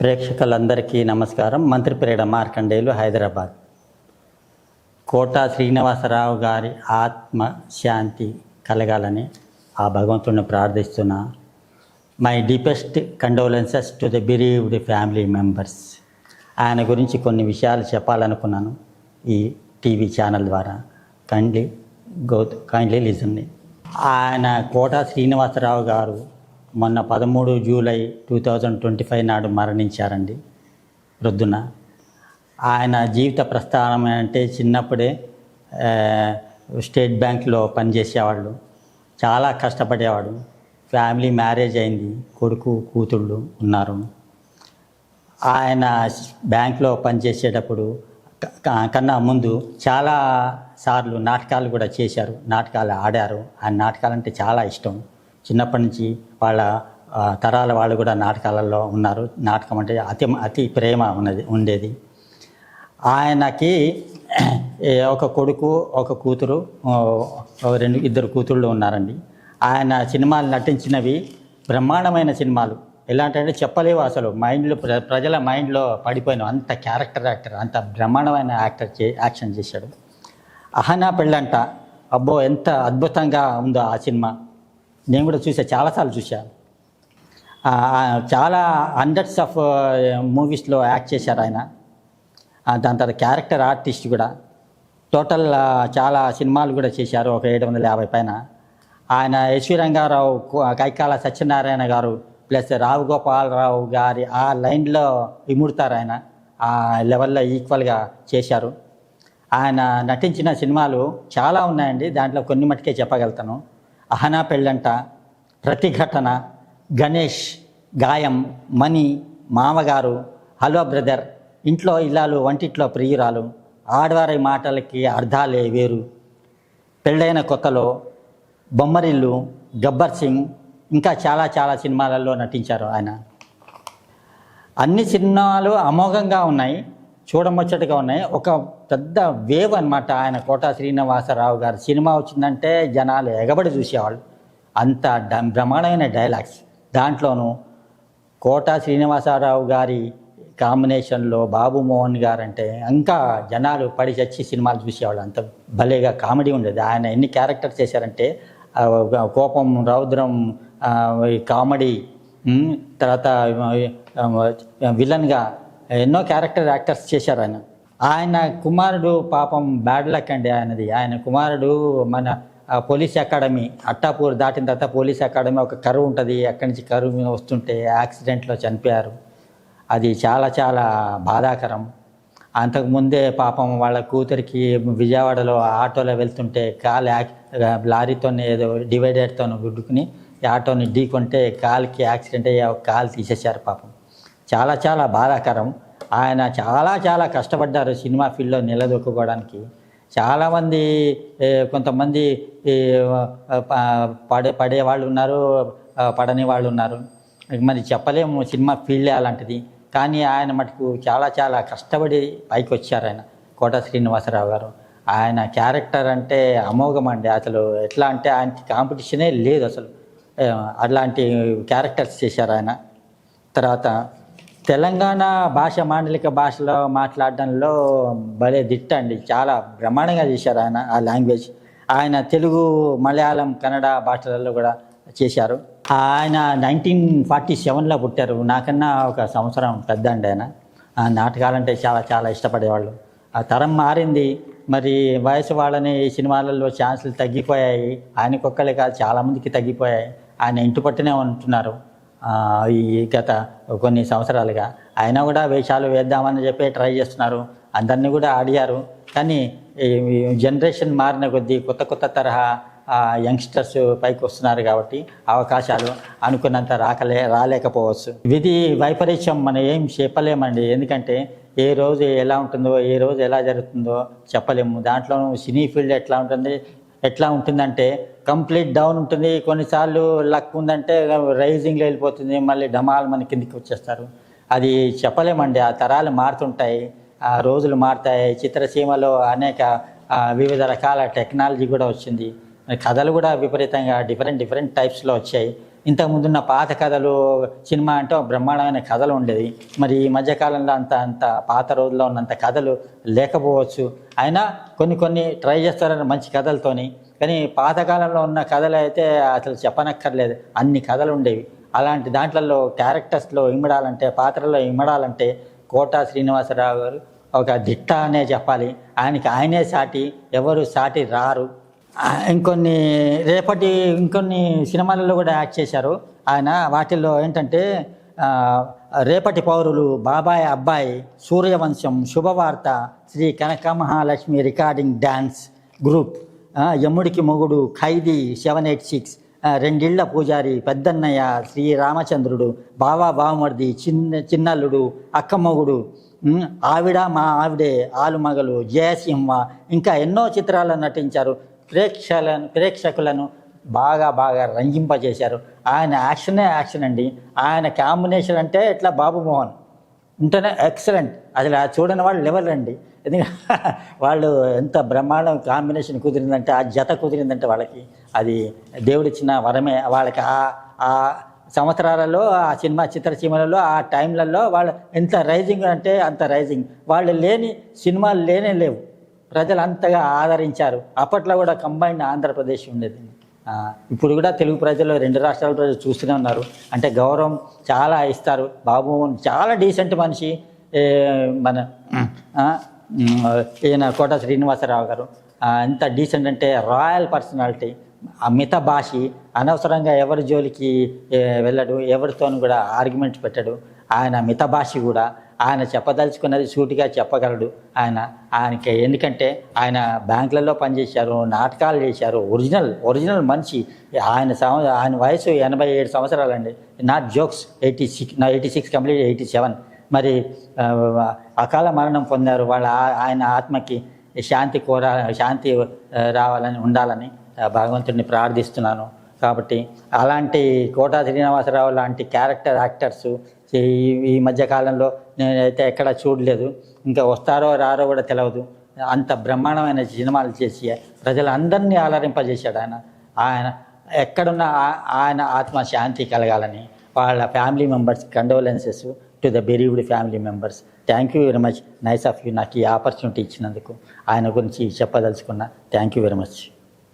ప్రేక్షకులందరికీ నమస్కారం. మంత్రి పేరిడ మార్కండేయులు హైదరాబాద్. కోట శ్రీనివాసరావు గారి ఆత్మ శాంతి కలగాలని ఆ భగవంతుడిని ప్రార్థిస్తున్నా my deepest condolences to the bereaved family members. ఆయన గురించి కొన్ని విషయాలు చెప్పాలనుకున్నాను ఈ టీవీ ఛానల్ ద్వారా. కైండ్లీ గౌ కైండ్లీ లిజన్ని ఆయన కోట శ్రీనివాసరావు గారు మొన్న పదమూడు July two thousand twenty five నాడు మరణించారండి ప్రొద్దున. ఆయన జీవిత ప్రస్థానం అంటే చిన్నప్పుడే స్టేట్ బ్యాంక్లో పనిచేసేవాళ్ళు చాలా కష్టపడేవాడు. ఫ్యామిలీ మ్యారేజ్ అయింది. కొడుకు కూతుళ్ళు ఉన్నారు. ఆయన బ్యాంక్లో పనిచేసేటప్పుడు కన్నా ముందు చాలా సార్లు నాటకాలు కూడా చేశారు. నాటకాలు ఆడారు. ఆ నాటకాలు అంటే చాలా ఇష్టం. చిన్నప్పటి నుంచి వాళ్ళ తరాల వాళ్ళు కూడా నాటకాలలో ఉన్నారు. నాటకం అంటే అతి అతి ప్రేమ ఉన్నది ఉండేది. ఆయనకి ఏ, ఒక కొడుకు ఒక కూతురు రెండు ఇద్దరు కూతుళ్ళు ఉన్నారండి. ఆయన సినిమాలు నటించినవి బ్రహ్మాండమైన సినిమాలు. ఎలాంటి చెప్పలేవు అసలు. మైండ్లో ప్ర ప్రజల మైండ్లో పడిపోయిన అంత క్యారెక్టర్ యాక్టర్ అంత బ్రహ్మాండమైన యాక్టర్ చే యాక్షన్ చేశాడు. అహనా పెళ్ళంట. అబ్బో ఎంత అద్భుతంగా ఉందో ఆ సినిమా. నేను కూడా చూసా చాలాసార్లు చూశాను చాలా హండ్రెడ్స్ ఆఫ్ మూవీస్లో యాక్ట్ చేశారు ఆయన. దాని తర్వాత క్యారెక్టర్ ఆర్టిస్ట్ కూడా. టోటల్ చాలా సినిమాలు కూడా చేశారు ఒక ఏడు వందల యాభై పైన. ఆయన యశ్వి రంగారావు కైకాల సత్యనారాయణ గారు ప్లస్ రావు గోపాలరావు గారి ఆ లైన్లో ఇముడతారు ఆయన. ఆ లెవెల్లో ఈక్వల్గా చేశారు. ఆయన నటించిన సినిమాలు చాలా ఉన్నాయండి. దాంట్లో కొన్ని మటుకే చెప్పగలుగుతాను. అహనా పెళ్ళంట ప్రతిఘటన గణేష్ గాయం మణి మామగారు హలో బ్రదర్ ఇంట్లో ఇల్లాలు వంటిట్లో ప్రియురాలు ఆడవారి మాటలకి అర్థాలే వేరు. పెళ్ళైన కొత్తలో బొమ్మరిల్లు గబ్బర్ సింగ్ ఇంకా చాలా చాలా సినిమాలలో నటించారు ఆయన. అన్ని సినిమాలు అమోఘంగా ఉన్నాయి. చూడముచ్చటగా ఉన్నాయి. ఒక పెద్ద వేవ్ అన్నమాట ఆయన కోటా శ్రీనివాసరావు గారి సినిమా వచ్చిందంటే జనాలు ఎగబడి చూసేవాళ్ళు. అంత డ- బ్రహ్మాండమైన డైలాగ్స్. దాంట్లోనూ కోటా శ్రీనివాసరావు గారి కాంబినేషన్లో బాబు మోహన్ గారు అంటే ఇంకా జనాలు పడి చచ్చి సినిమాలు చూసేవాళ్ళు. అంత భలేగా కామెడీ ఉండేది. ఆయన ఎన్ని క్యారెక్టర్ చేశారంటే కోపం రౌద్రం కామెడీ తర్వాత విలన్గా ఎన్నో క్యారెక్టర్ యాక్టర్స్ చేశారు ఆయన. ఆయన కుమారుడు పాపం బ్యాడ్ లక్ అండి ఆయనది. ఆయన కుమారుడు మన పోలీస్ అకాడమీ అట్టాపూర్ దాటిన తర్వాత పోలీస్ అకాడమీ ఒక కరువు ఉంటుంది. అక్కడి నుంచి కరువు మీద వస్తుంటే యాక్సిడెంట్లో చనిపోయారు. అది చాలా చాలా బాధాకరం. అంతకుముందే పాపం వాళ్ళ కూతురికి విజయవాడలో ఆటోలో వెళ్తుంటే కాలు యాక్ లారీతో ఏదో డివైడర్తో గుడ్డుకుని ఈ ఆటోని ఢీకొంటే కాలుకి యాక్సిడెంట్ అయ్యి ఒక కాలు తీసేశారు పాపం. చాలా చాలా బాధాకరం. ఆయన చాలా చాలా కష్టపడ్డారు సినిమా ఫీల్డ్లో నిలదొక్కుకోవడానికి. చాలామంది కొంతమంది పడే పడే వాళ్ళు ఉన్నారు పడని వాళ్ళు ఉన్నారు. మరి చెప్పలేము సినిమా ఫీల్డే అలాంటిది. కానీ ఆయన మటుకు చాలా చాలా కష్టపడి పైకి వచ్చారు ఆయన కోట శ్రీనివాసరావు గారు. ఆయన క్యారెక్టర్ అంటే అమోఘం అండి అసలు. ఎట్లా అంటే ఆయనకి కాంపిటీషనే లేదు అసలు. అలాంటి అట్లాంటి క్యారెక్టర్స్ చేశారు ఆయన. తర్వాత తెలంగాణ భాష మాండలిక భాషలో మాట్లాడడంలో భలే దిట్ట అండి చాలా బ్రహ్మాండంగా చేశారు ఆయన ఆ లాంగ్వేజ్. ఆయన తెలుగు మలయాళం కన్నడ భాషలలో కూడా చేశారు. ఆయన నైన్టీన్ ఫార్టీ సెవెన్లో పుట్టారు. నాకన్నా ఒక సంవత్సరం పెద్ద అండి ఆయన. ఆ నాటకాలంటే చాలా చాలా ఇష్టపడేవాళ్ళు. ఆ తరం మారింది. మరి వయసు వాళ్ళని ఈ సినిమాలలో ఛాన్సులు తగ్గిపోయాయి. ఆయనకొక్కలే కాదు చాలామందికి తగ్గిపోయాయి. ఆయన ఇంటి పట్టునే ఉంటున్నారు. ఈ గత కొన్ని సంవత్సరాలుగా. అయినా కూడా వేషాలు వేద్దామని చెప్పి ట్రై చేస్తున్నారు. అందరినీ కూడా ఆడియారు. కానీ జనరేషన్ మారిన కొద్దీ కొత్త కొత్త తరహా యంగ్స్టర్స్ పైకి వస్తున్నారు కాబట్టి అవకాశాలు అనుకున్నంత రాకలే రాలేకపోవచ్చు. విధి వైపరీత్యం మనం ఏం చెప్పలేమండి. ఎందుకంటే ఏ రోజు ఎలా ఉంటుందో ఏ రోజు ఎలా జరుగుతుందో చెప్పలేము. దాంట్లో సినీ ఫీల్డ్ ఎట్లా ఉంటుంది ఎట్లా ఉంటుందంటే కంప్లీట్ డౌన్ ఉంటుంది. కొన్నిసార్లు లక్ ఉందంటే రైజింగ్లో వెళ్ళిపోతుంది. మళ్ళీ డమాలు మన కిందికి వచ్చేస్తారు. అది చెప్పలేమండి. ఆ తరాలు మారుతుంటాయి. ఆ రోజులు మారుతాయి. చిత్రసీమలో అనేక వివిధ రకాల టెక్నాలజీ కూడా వచ్చింది. కథలు కూడా విపరీతంగా డిఫరెంట్ డిఫరెంట్ టైప్స్లో వచ్చాయి. ఇంతకుముందున్న పాత కథలు సినిమా అంటే బ్రహ్మాండమైన కథలు ఉండేవి మరి ఈ మధ్యకాలంలో అంత అంత పాత రోజుల్లో ఉన్నంత కథలు లేకపోవచ్చు. అయినా కొన్ని కొన్ని ట్రై చేస్తారని మంచి కథలతోని. కానీ పాతకాలంలో ఉన్న కథలు అయితే అసలు చెప్పనక్కర్లేదు. అన్ని కథలు ఉండేవి. అలాంటి దాంట్లలో క్యారెక్టర్స్లో ఇమ్మడాలంటే పాత్రలో ఇమ్మడాలంటే కోట శ్రీనివాసరావు గారు ఒక దిట్ట అనే చెప్పాలి. ఆయనకి ఆయనే సాటి ఎవరు సాటి రారు. ఇంకొన్ని రేపటి ఇంకొన్ని సినిమాలలో కూడా యాక్ట్ చేశారు. ఆయన వాటిల్లో ఏంటంటే రేపటి పౌరులు Babai Abbai Suryavamsam Subhavartha Sri Kanaka Mahalakshmi recording dance group Yamudiki Mogudu Khaidi seven eight six Rendilla Pujari Peddannayya Sri రామచంద్రుడు బావా బావమర్ది చిన్న చిన్నల్లుడు అక్క మొగుడు ఆవిడ మా ఆవిడే ఆలుమగలు జయసింహ ఇంకా ఎన్నో చిత్రాల్లో నటించారు. ప్రేక్షలను ప్రేక్షకులను బాగా బాగా రంజింపజేశారు. ఆయన యాక్షనే యాక్షన్ అండి. ఆయన కాంబినేషన్ అంటే ఇట్లా బాబు మోహన్. ఉంటేనే ఎక్సలెంట్. అసలు చూడని వాళ్ళు లెవెల్ అండి. ఎందుకంటే వాళ్ళు ఎంత బ్రహ్మాండం కాంబినేషన్ కుదిరిందంటే ఆ జత కుదిరిందంటే వాళ్ళకి. అది దేవుడిచ్చిన వరమే. వాళ్ళకి ఆ ఆ సంవత్సరాలలో ఆ సినిమా చిత్రసీమలలో ఆ టైంలలో వాళ్ళు ఎంత రైజింగ్ అంటే అంత రైజింగ్. వాళ్ళు లేని సినిమాలు లేనే లేవు. ప్రజలు అంతగా ఆదరించారు. అప్పట్లో కూడా కంబైన్డ్ ఆంధ్రప్రదేశ్ ఉండేది. ఇప్పుడు కూడా తెలుగు ప్రజలు రెండు రాష్ట్రాల ప్రజలు చూస్తూనే ఉన్నారు. అంటే గౌరవం చాలా ఇస్తారు. బాబు చాలా డీసెంట్ మనిషి. మన ఈయన కోట శ్రీనివాసరావు గారు. ఎంత డీసెంట్ అంటే రాయల్ పర్సనాలిటీ మిత భాషి. అనవసరంగా ఎవరి జోలికి వెళ్ళడు. ఎవరితోనూ కూడా ఆర్గ్యుమెంట్ పెట్టడు. ఆయన మిత భాషి కూడా. ఆయన చెప్పదలుచుకున్నది సూటిగా చెప్పగలడు. ఆయన ఆయనకి ఎందుకంటే ఆయన బ్యాంకులలో పనిచేశారు నాటకాలు చేశారు. ఒరిజినల్ ఒరిజినల్ మనిషి. ఆయన ఆయన వయసు ఎనభై ఏడు సంవత్సరాలండి. Not jokes eighty six eighty six complete eighty seven మరి అకాల మరణం పొందారు. వాళ్ళ ఆయన ఆత్మకి శాంతి కోర శాంతి రావాలని ఉండాలని భగవంతుడిని ప్రార్థిస్తున్నాను. కాబట్టి అలాంటి కోటా శ్రీనివాసరావు లాంటి క్యారెక్టర్ యాక్టర్స్ ఈ ఈ మధ్య కాలంలో నేనైతే ఎక్కడ చూడలేదు. ఇంకా వస్తారో రారో కూడా తెలియదు అంత బ్రహ్మాండమైన సినిమాలు చేసి ప్రజలందరినీ ఆలరింపజేశాడు ఆయన. ఆయన ఎక్కడున్న ఆ- ఆయన ఆత్మ శాంతి కలగాలని వాళ్ళ family members condolences to the bereaved family members. Thank you very much. Nice of you నాకు ఈ ఆపర్చునిటీ ఇచ్చినందుకు. ఆయన గురించి చెప్పదలుచుకున్న థ్యాంక్ యూ వెరీ మచ్.